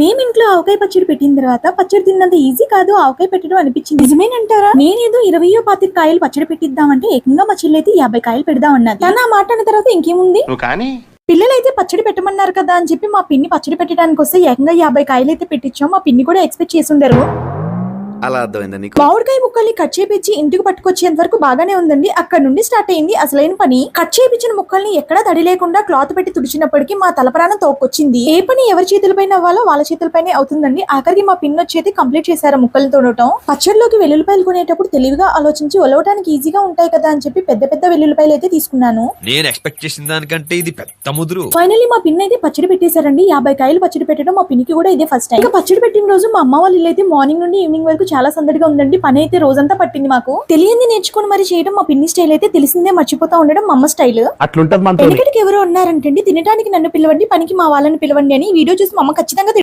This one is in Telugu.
మేము ఇంట్లో ఆవకాయ పచ్చడి పెట్టిన తర్వాత పచ్చడి తిన్నంత ఈజీ కాదు ఆవకాయ పెట్టడం అనిపించింది. నిజమేనంటారా? నేనేదో ఇరవయో పాతిక కాయలు పచ్చడి పెట్టిద్దామంటే ఏకంగా మా చెల్లి అయితే యాభై కాయలు పెడదాం అన్నది తను మాట అన్న తర్వాత ఇంకేముంది? పిల్లలైతే పచ్చడి పెట్టమన్నారు కదా అని చెప్పి మా పిన్ని పచ్చడి పెట్టడానికి వస్తే ఏకంగా యాభై కాయలు అయితే పెట్టించాం. మా పిన్ని కూడా ఎక్స్పెక్ట్ చేసి ఉండరు. అలా అర్థమైందా నీకు? మామిడికాయ ముక్కల్ని కట్ చేపించి ఇంటికి పట్టుకొచ్చేంత వరకు బాగానే ఉందండి. అక్కడ నుండి స్టార్ట్ అయింది. అసలైన పని. కట్ చేపించిన ముక్కల్ని ఎక్కడా తడి లేకుండా క్లాత్ పెట్టి తుడిచినప్పటికీ మా తలప్రాణం తోకొచ్చింది. ఏ పని ఎవరి చేతులపైన అవ్వాలో వాళ్ళ చేతులపైనే అవుతుందండి. ఆఖరికి మా పిన్ వచ్చేది కంప్లీట్ చేశారు ముక్కలు తోడటం. పచ్చడిలోకి వెల్లుల్లిపాయలు కొనేటప్పుడు తెలివిగా ఆలోచించి ఒలవటానికి ఈజీగా ఉంటాయి కదా అని చెప్పి పెద్ద పెద్ద వెల్లుల్లిపాయలు అయితే తీసుకున్నాను. నేను ఎక్స్పెక్ట్ చేసిన దానికంటే ఇది పెద్ద ముదురు. ఫైనల్లీ మా పిన్ అయితే పచ్చడి పెట్టేశారండి. యాభై కాయలు పచ్చడి పెట్టడం మా పిన్నికి కూడా ఇదే ఫస్ట్ టైం. ఇంకా పచ్చడి పెట్టిన రోజు మా అమ్మ వాళ్ళ ఇల్లు అయితే మార్నింగ్ నుండి ఈవినింగ్ వరకు చాలా సందడిగా ఉందండి. పని అయితే రోజంతా పట్టింది మాకు. తెలియంది నేర్చుకుని మరి చేయడం మా పిన్ని స్టైల్ అయితే తెలిసిందే మర్చిపోతా ఉండడం మా అమ్మ స్టైల్ అట్లుంటది వెనకటికి ఎవరో ఉన్నారంటండి తినడానికి నన్ను పిలవండి పనికి మా వాళ్ళని పిలవండి అని వీడియో చూసి మా అమ్మ ఖచ్చితంగా